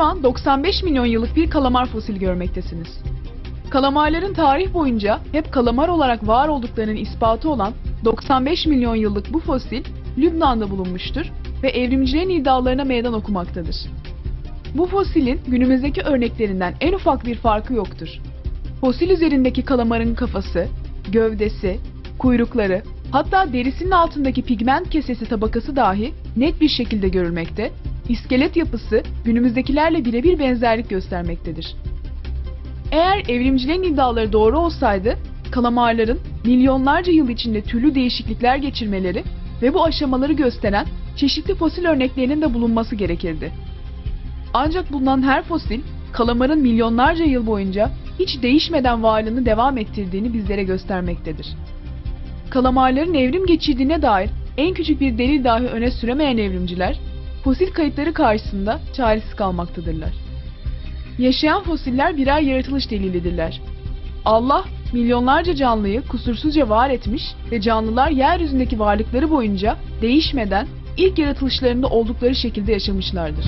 an 95 milyon yıllık bir kalamar fosili görmektesiniz. Kalamarların tarih boyunca hep kalamar olarak var olduklarının ispatı olan 95 milyon yıllık bu fosil Lübnan'da bulunmuştur ve evrimcilerin iddialarına meydan okumaktadır. Bu fosilin günümüzdeki örneklerinden en ufak bir farkı yoktur. Fosil üzerindeki kalamarın kafası, gövdesi, kuyrukları, hatta derisinin altındaki pigment kesesi tabakası dahi net bir şekilde görülmekte, iskelet yapısı günümüzdekilerle birebir benzerlik göstermektedir. Eğer evrimcilerin iddiaları doğru olsaydı, kalamarların milyonlarca yıl içinde türlü değişiklikler geçirmeleri ve bu aşamaları gösteren çeşitli fosil örneklerinin de bulunması gerekirdi. Ancak bulunan her fosil, kalamarın milyonlarca yıl boyunca hiç değişmeden varlığını devam ettirdiğini bizlere göstermektedir. Kalamarların evrim geçirdiğine dair en küçük bir delil dahi öne süremeyen evrimciler, fosil kayıtları karşısında çaresiz kalmaktadırlar. Yaşayan fosiller birer yaratılış delilidirler. Allah milyonlarca canlıyı kusursuzca var etmiş ve canlılar yeryüzündeki varlıkları boyunca değişmeden ilk yaratılışlarında oldukları şekilde yaşamışlardır.